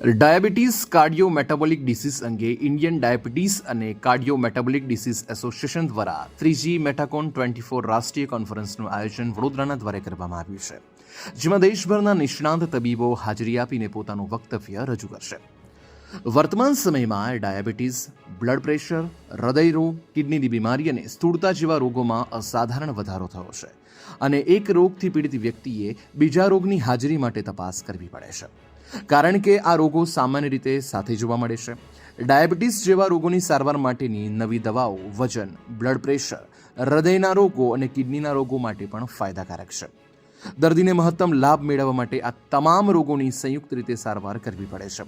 Diabetes cardio metabolic disease અંગે Indian diabetes અને cardio metabolic disease association દ્વારા ત્રીજી મેટાકોન ટ્વેન્ટી ફોર રાષ્ટ્રીય કોન્ફરન્સનું આયોજન વડોદરાના દ્વારે કરવામાં આવ્યું છે, જેમાં દેશભરના નિષ્ણાંત તબીબો હાજરી આપીને પોતાનું વક્તવ્ય રજૂ કરશે. વર્તમાન સમયમાં ડાયાબિટીસ, બ્લડ પ્રેશર હૃદય રોગ કિડનીની બીમારી અને સ્થૂળતા જેવા રોગોમાં અસાધારણ વધારો થયો છે અને એક રોગથી પીડિત વ્યક્તિએ બીજા રોગની હાજરી માટે તપાસ કરવી પડે છે. કારણ કે આ રોગો સામાન્ય રીતે સાથે જોવા મળે છે. ડાયાબિટીસ જેવા રોગોની સારવાર માટેની નવી દવાઓ, વજન, બ્લડ પ્રેશર, હૃદયના રોગો અને કિડનીના રોગો માટે પણ ફાયદાકારક છે. દર્દીને મહત્તમ લાભ મેળવવા માટે આ તમામ રોગોની સંયુક્ત રીતે સારવાર કરવી પડે છે.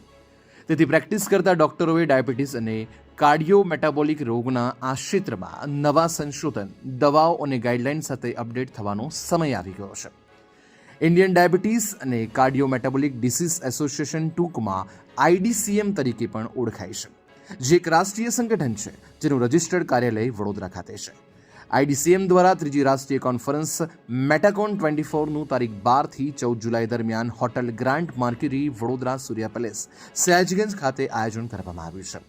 તેથી પ્રેક્ટિસ કરતા ડોક્ટરોએ ડાયાબિટીસ અને કાર્ડિયો મેટાબોલિક રોગના આ ક્ષેત્રમાં નવા સંશોધન, દવાઓ અને ગાઈડલાઇન સાથે અપડેટ થવાનો સમય આવી ગયો છે. ઇન્ડિયન ડાયાબિટીસ અને કાર્ડિયો મેટાબોલિક ડિસીઝ એસોસિએશન ટૂંકમાં આઈડીસીએમ તરીકે પણ ઓળખાય છે. જે એક રાષ્ટ્રીય સંગઠન છે, જેનું રજિસ્ટર્ડ કાર્યાલય વડોદરા ખાતે છે. આઈડીસીએમ દ્વારા ત્રીજી રાષ્ટ્રીય કોન્ફરન્સ મેટાકોન ટ્વેન્ટી ફોરનું તારીખ બારથી ચૌદ જુલાઈ દરમિયાન hotel grand Mercure Vadodara Surya palace, Sayajigunj ખાતે આયોજન કરવામાં આવ્યું છે.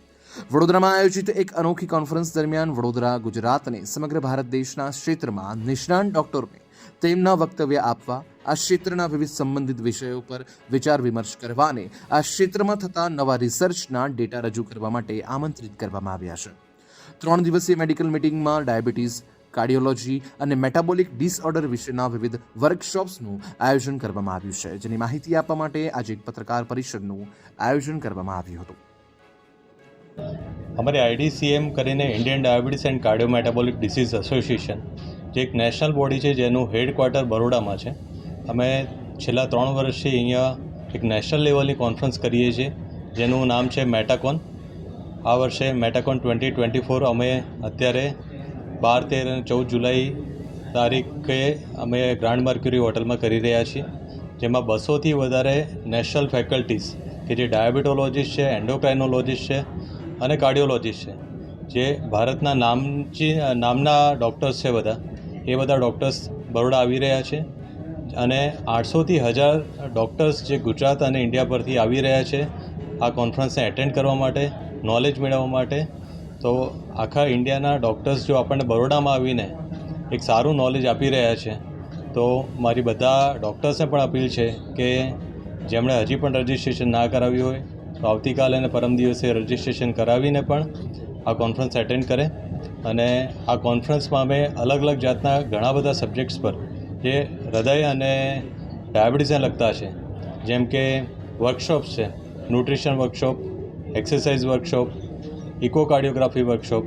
વડોદરામાં આયોજિત એક અનોખી કોન્ફરન્સ દરમિયાન વડોદરા, ગુજરાત અને સમગ્ર ભારત દેશના ક્ષેત્રમાં નિષ્ણાંત ડોક્ટરોને તેમના વક્તવ્ય આપવા આ ક્ષેત્રના વિવિધ સંબંધિત વિષયો પર વિચાર વિમર્શ કરવા અને આ ક્ષેત્રમાં થતા નવા રિસર્ચના ડેટા રજૂ કરવા માટે આમંત્રિત કરવામાં આવ્યા છે. ત્રણ દિવસીય મેડિકલ મિટિંગમાં ડાયાબિટીસ કાર્ડિયોલોજી અને મેટાબોલિક ડિસઓર્ડર વિશેના વિવિધ વર્કશોપ્સનું આયોજન કરવામાં આવ્યું છે, જેની માહિતી આપવા માટે આજે એક પત્રકાર પરિષદનું આયોજન કરવામાં આવ્યું હતું. અમારે આઈડીસીએમ કરીને Indian diabetes and cardio metabolic disease association જે એક નેશનલ બોડી છે, જેનું હેડક્વાર્ટર બરોડામાં છે. અમે છેલ્લા ત્રણ વર્ષથી અહીંયા એક નેશનલ લેવલની કોન્ફરન્સ કરીએ છીએ, જેનું નામ છે મેટાકોન આ વર્ષે મેટાકોન ટ્વેન્ટી ટ્વેન્ટી ફોર અમે અત્યારે બાર, તેર અને ચૌદ જુલાઈ તારીખે અમે ગ્રાન્ડ મર્ક્યુરી હોટલમાં કરી રહ્યા છીએ, જેમાં બસોથી વધારે નેશનલ ફેકલ્ટીઝ કે જે ડાયાબિટોલોજીસ્ટ છે એન્ડોક્રાઇનોલોજીસ્ટ છે અને કાર્ડિયોલોજીસ્ટ છે, જે ભારતના નામચી, નામના ડૉક્ટર્સ છે બધા. એ બધા ડૉક્ટર્સ બરોડા આવી રહ્યા છે. અને આઠસોથી હજાર ડૉક્ટર્સ જે ગુજરાત અને ઇન્ડિયા પરથી આવી રહ્યા છે આ કોન્ફરન્સને એટેન્ડ કરવા માટે નોલેજ મેળવવા માટે. તો આખા ઇન્ડિયાના ડૉક્ટર્સ જો આપણને બરોડામાં આવીને એક સારું નોલેજ આપી રહ્યા છે, તો મારી બધા ડૉક્ટર્સને પણ અપીલ છે કે જેમણે હજી પણ રજિસ્ટ્રેશન ના કરાવ્યું હોય, તો આવતીકાલે અને પરમ દિવસે રજિસ્ટ્રેશન કરાવીને પણ આ કોન્ફરન્સ એટેન્ડ કરે. અને આ કોન્ફરન્સમાં અમે અલગ અલગ જાતના ઘણા બધા સબ્જેક્ટ્સ પર જે હૃદય અને ડાયાબિટીસને લગતા છે. જેમ કે વર્કશોપ્સ છે. Nutrition workshop exercise workshop echocardiography workshop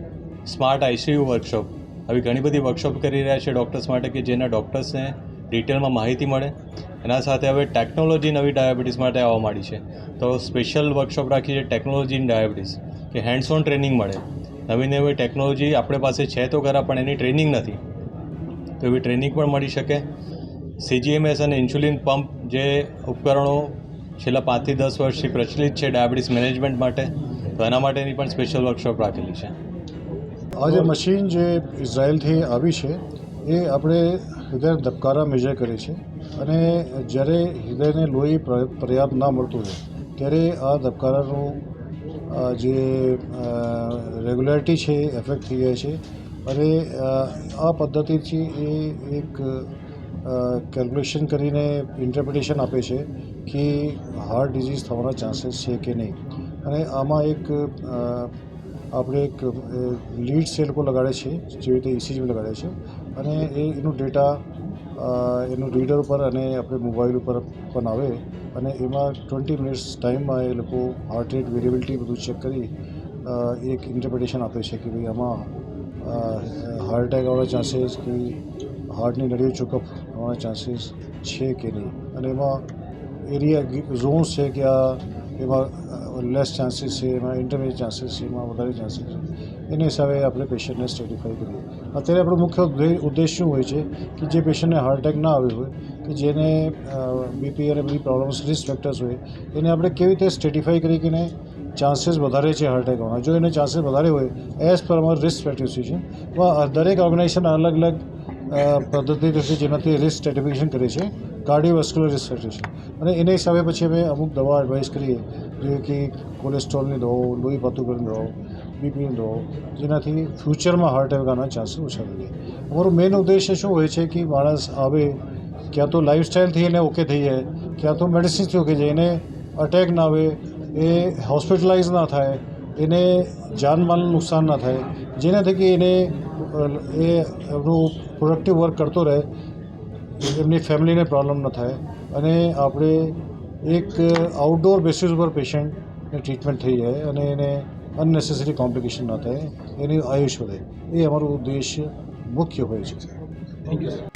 smart ICU workshop આવી ઘણી બધી વર્કશોપ કરી રહ્યા છે ડૉક્ટર્સ માટે કે જેના ડૉક્ટર્સને ડિટેલમાં માહિતી મળે. એના સાથે હવે ટેકનોલોજી નવી ડાયાબિટીસ માટે આવવા માંડી છે. તો સ્પેશિયલ વર્કશોપ રાખી છે ટેકનોલોજી ઇન ડાયાબિટીસ કે હેન્ડ્સ ઓન ટ્રેનિંગ મળે. નવી નવી ટેકનોલોજી આપણે પાસે છે તો ખરા, પણ એની ટ્રેનિંગ નથી. તો એવી ટ્રેનિંગ પણ મળી શકે. સીજીએમએસ અને ઇન્સ્યુલિન પંપ જે ઉપકરણો છેલ્લા પાંચથી દસ વર્ષથી પ્રચલિત છે ડાયાબિટીસ મેનેજમેન્ટ માટે, તો એના માટેની પણ સ્પેશિયલ વર્કશોપ રાખેલી છે. આ જે મશીન જે ઇઝરાયલથી આવી છે, એ આપણે હૃદય ધબકારા મેજર કરે છે અને જ્યારે હૃદયને લોહી પ્ર- પર્યાપ્ત ના મળતું હોય, ત્યારે આ ધબકારાનું જે રેગ્યુલરિટી છે એફેક્ટ થઈ જાય છે. અને આ પદ્ધતિથી એ એક કેલ્ક્યુલેશન કરીને ઇન્ટરપ્રિટેશન આપે છે કે હાર્ટ ડિઝીઝ થવાના ચાન્સીસ છે કે નહીં. અને આમાં એક આપણે એક લીડ સેલ લોકો લગાડે છે, જેવી રીતે ઇસીજી લગાડે છે. અને એ, એનું ડેટા એનું રીડર ઉપર અને આપણે મોબાઈલ ઉપર પણ આવે. અને એમાં ટ્વેન્ટી મિનિટ્સ ટાઈમમાં એ લોકો હાર્ટ રેટ વેરિયેબિલિટી બધું ચેક કરી એક ઇન્ટરપ્રિટેશન આપે છે કે ભાઈ આમાં હાર્ટ એટેક આવવાના ચાન્સીસ કે હાર્ટની નળીઓ ચોકઅપ થવાના ચાન્સીસ છે કે નહીં? અને એમાં એરિયા ઝોન્સ છે કે આ એમાં લેસ ચાન્સીસ છે, એમાં ઇન્ટરમીડિયેટ ચાન્સીસ છે, એમાં વધારે ચાન્સીસ છે. એના હિસાબે આપણે પેશન્ટને સ્ટેટિફાઈ કરીએ. અત્યારે આપણો મુખ્ય ઉદ્દે- ઉદ્દેશ શું હોય છે? કે જે પેશન્ટને હાર્ટ ના આવ્યો હોય, કે જેને બીપી અને બધી પ્રોબ્લેમ્સ રિસ્ક ફેક્ટર્સ હોય, એને આપણે કેવી રીતે સ્ટેટિફાઈ કરી કે ચાન્સીસ વધારે છે હાર્ટ એટેક જો એને ચાન્સીસ વધારે હોય એઝ પર અમારું રિસ્ક છે દરેક ઓર્ગેનાઇઝેશન અલગ અલગ પદ્ધતિ છે જેનાથી રિસ્ક સ્ટ્રેટિફિકેશન કરે છે કાર્ડિયોવેસ્ક્યુલર રિસ્ક છે અને એના હિસાબે પછી અમે અમુક દવા એડવાઇસ કરીએ. જેવી કે કોલેસ્ટ્રોલની દવાઓ, લોહી પાતુકરની કરીને દવાઓ, બીપીની દવાઓ, જેનાથી ફ્યુચરમાં હાર્ટ એટેકના ચાન્સીસ ઓછા થઈ જાય અમારો મેઇન ઉદ્દેશ્ય શું હોય છે કે માણસ આવે, ક્યાં તો લાઇફસ્ટાઇલથી એને ઓકે થઈ જાય, ક્યાં તો મેડિસિન્સથી ઓકે જાય. એને અટેક ના આવે એ હોસ્પિટલાઇઝ ના થાય, એને જાનમાલનું નુકસાન ના થાય જેના થકી એને, એ એમનું પ્રોડક્ટિવ વર્ક કરતો રહે, એમની ફેમિલીને પ્રોબ્લેમ ન થાય અને આપણે એક આઉટડોર બેસિસ ઉપર પેશન્ટને ટ્રીટમેન્ટ થઈ જાય અને એને અનનેસેસરી કોમ્પ્લિકેશન ન થાય, એની આયુષ વધે. એ અમારું ઉદ્દેશ્ય મુખ્ય હોય છે.